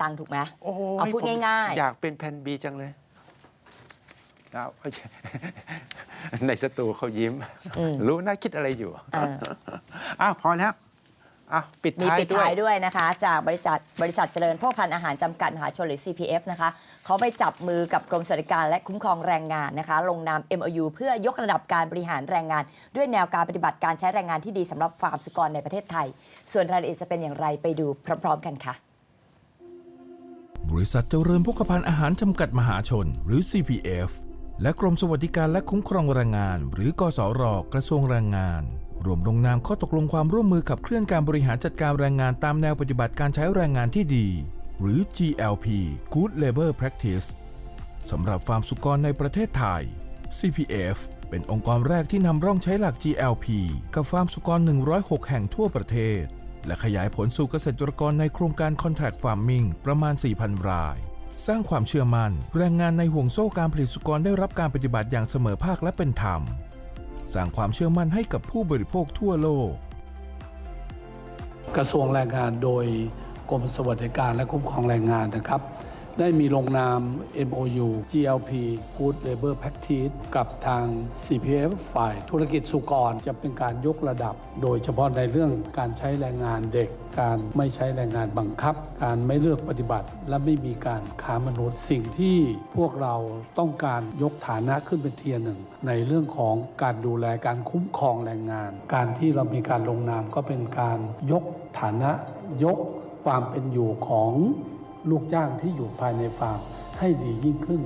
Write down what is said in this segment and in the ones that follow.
ตังค์ถูกไหมโอ้โหเอาพูดผมง่าย ๆ อยากเป็นแผ่นบีจังเลยเอาไม่ใช่ในสตูเขายิ้ม อืม รู้น่าคิดอะไรอยู่ เอออ้าว พอแล้วอ้าวปิดมีท้ายปิดด้วย ท้ายด้วยนะคะ จากบริษัทบริษัทเจริญโภคภัณฑ์อาหารจำกัดมหาชนหรือ CPF นะคะเขาไปจับมือกับกรมสวัสดิการและคุ้มครองแรงงานนะคะ ลงนาม MOU เพื่อยกระดับการบริหารแรงงาน ด้วยแนวการปฏิบัติการใช้แรงงานที่ดีสำหรับฟาร์มสุกรในประเทศไทย ส่วนรายละเอียดจะเป็นอย่างไรไปดูพร้อม ๆ กันค่ะ บริษัทเจริญพกพันอาหารจำกัดมหาชน หรือ CPF และกรมสวัสดิการและคุ้มครองแรงงาน หรือกสอรกระทรวงแรงงาน รวมลงนามข้อตกลงความร่วมมือขับเคลื่อนการบริหารจัดการแรงงานตามแนวปฏิบัติการใช้แรงงานที่ดี หรือ GLP Good Labor Practice สำหรับฟาร์มสุกรในประเทศไทย CPF เป็นองค์กรแรกที่นำร่องใช้หลัก GLP กับฟาร์มสุกร 106 แห่งทั่วประเทศ และขยายผลสู่เกษตรกรในโครงการ Contract Farming ประมาณ 4,000 ราย สร้างความเชื่อมั่น แรงงานในห่วงโซ่การผลิตสุกรได้รับการปฏิบัติอย่างเสมอภาคและเป็นธรรม สร้างความเชื่อมั่นให้กับผู้บริโภคทั่วโลก กระทรวงแรงงานโดยกรมสวัสดิการและคุ้มครองแรงงานนะครับ ได้มีลงนาม MOU GLP Good Labor Practice กับทาง CPF ฝ่ายธุรกิจสุกร จะเป็นการยกระดับ โดยเฉพาะในเรื่องการใช้แรงงานเด็ก การไม่ใช้แรงงานบังคับ การไม่เลือกปฏิบัติ และไม่มีการค้ามนุษย์ สิ่งที่พวกเราต้องการยกฐานะขึ้นเป็นเทียร์หนึ่ง ในเรื่องของการดูแลการคุ้มครองแรงงาน การที่เรามีการลงนามก็เป็นการยกฐานะยกความเป็นอยู่ของ ลูกจ้างที่อยู่ภายในฟาร์มให้ดียิ่งขึ้น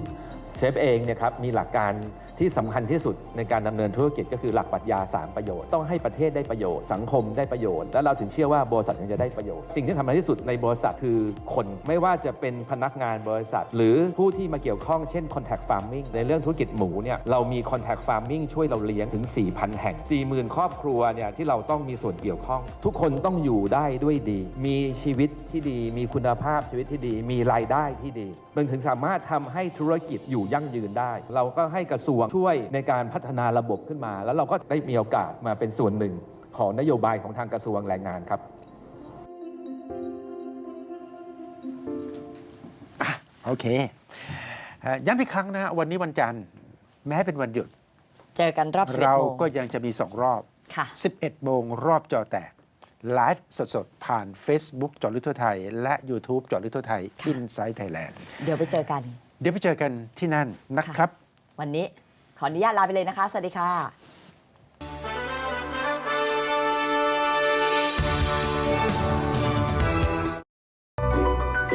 เซฟเองเนี่ยครับมีหลักการ ที่สำคัญที่สุดในการดำเนินธุรกิจก็คือหลักปรัชญาสามประโยชน์ ต้องให้ประเทศได้ประโยชน์ สังคมได้ประโยชน์ แล้วเราถึงเชื่อว่าบริษัทถึงจะได้ประโยชน์ สิ่งที่ทำคัญที่สุดในบริษัทคือคนไม่ว่าจะเป็นพนักงานบริษัท หรือผู้ที่มาเกี่ยวข้องเช่น contact farming ในเรื่องธุรกิจหมูเนี่ยเรามี contact farming ช่วยเราเลี้ยงถึง 4,000 แห่ง 40,000 ครอบครัวเนี่ยที่เราต้องมีส่วนเกี่ยวข้อง ทุกคนต้องอยู่ได้ด้วยดี มีชีวิตที่ดี มีคุณภาพชีวิตที่ดี มีรายได้ที่ดีมันถึงสามารถทำให้ธุรกิจอยู่ยั่งยืนได้ เราก็ให้กระทรวงช่วยในการพัฒนาระบบขึ้นมา แล้วเราก็ได้มีโอกาสมาเป็นส่วนหนึ่งของนโยบายของทางกระทรวงแรงงานครับโอเคเอ่อย้ำอีกครั้งนะวันนี้วันจันทร์แม้เป็นวันหยุด เจอกันรอบ11เราโมง ก็ยังจะมีสองรอบ ค่ะ 11 โมงรอบจอแตก ไลฟ์สดๆ ผ่าน Facebook จอลึกทั่วไทย และ YouTube จอลึกทั่วไทย i n s i ซ e Thailand เดี๋ยวไปเจอกัน เดี๋ยวไปเจอกันที่นั่นนะครับ วันนี้ ขออนุญาตลาไปเลยนะคะ สวัสดีค่ะ